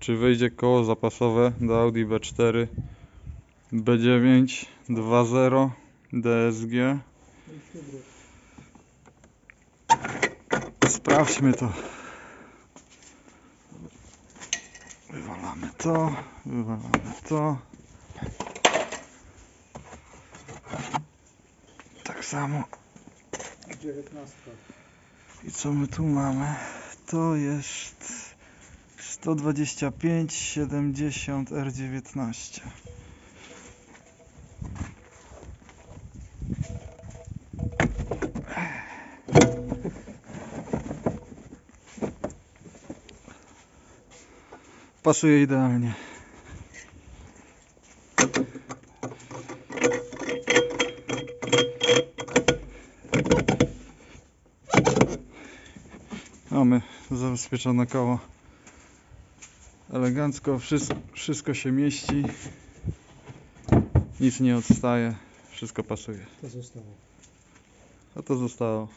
czy wyjdzie koło zapasowe do Audi B4 B9 2.0 DSG. Sprawdźmy to. Wywalamy to, wywalamy to. Tak samo. 19. I co my tu mamy? To jest 125 70 R19. Pasuje idealnie. Mamy zabezpieczone koło. Elegancko, wszystko, wszystko się mieści. Nic nie odstaje, wszystko pasuje. To zostało. A to zostało.